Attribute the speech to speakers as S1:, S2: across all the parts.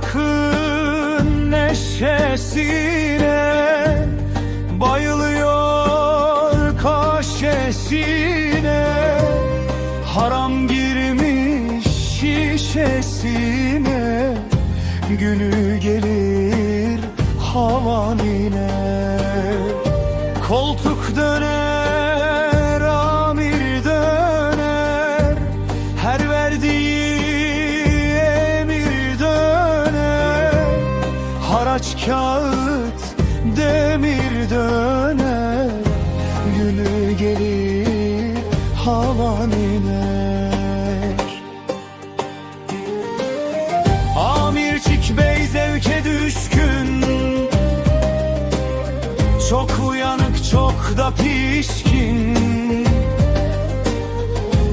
S1: Şarkın neşesine Bayılıyor kaşesine. Haram girmiş şişesine Günü gelir havanine. Koltuk döner Haraç kağıt demir döner Günü gelir havan iner. Amircik bey zevke düşkün. Çok uyanık çok da pişkin.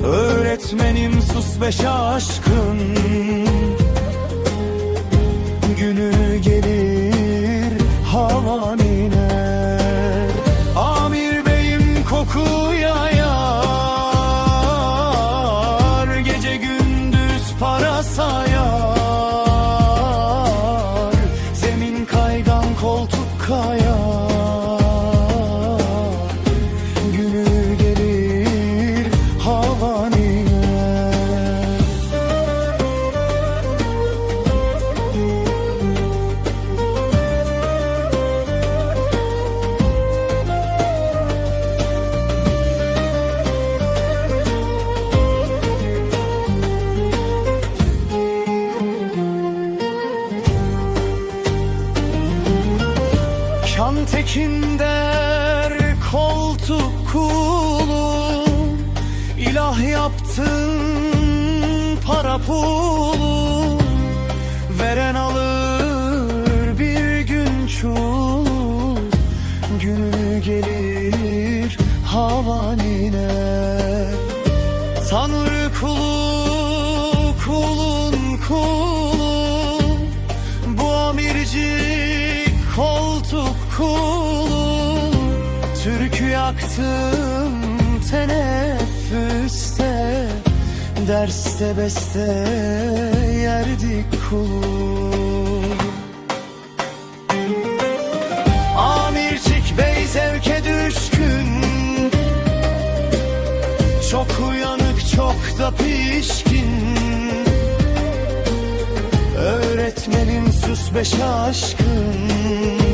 S1: Öğretmenim sus be şaşkın. Günü gelir havan tekin der koltuk kulum İlah yaptın para pulum Veren alır bir gün çul Günü gelir havan iner Tanrı kulu Türkü yaktım teneffüste Derste beste yerdik kulun Amircik bey zevke düşkün Çok uyanık çok da pişkin. Öğretmenim sus be şaşkın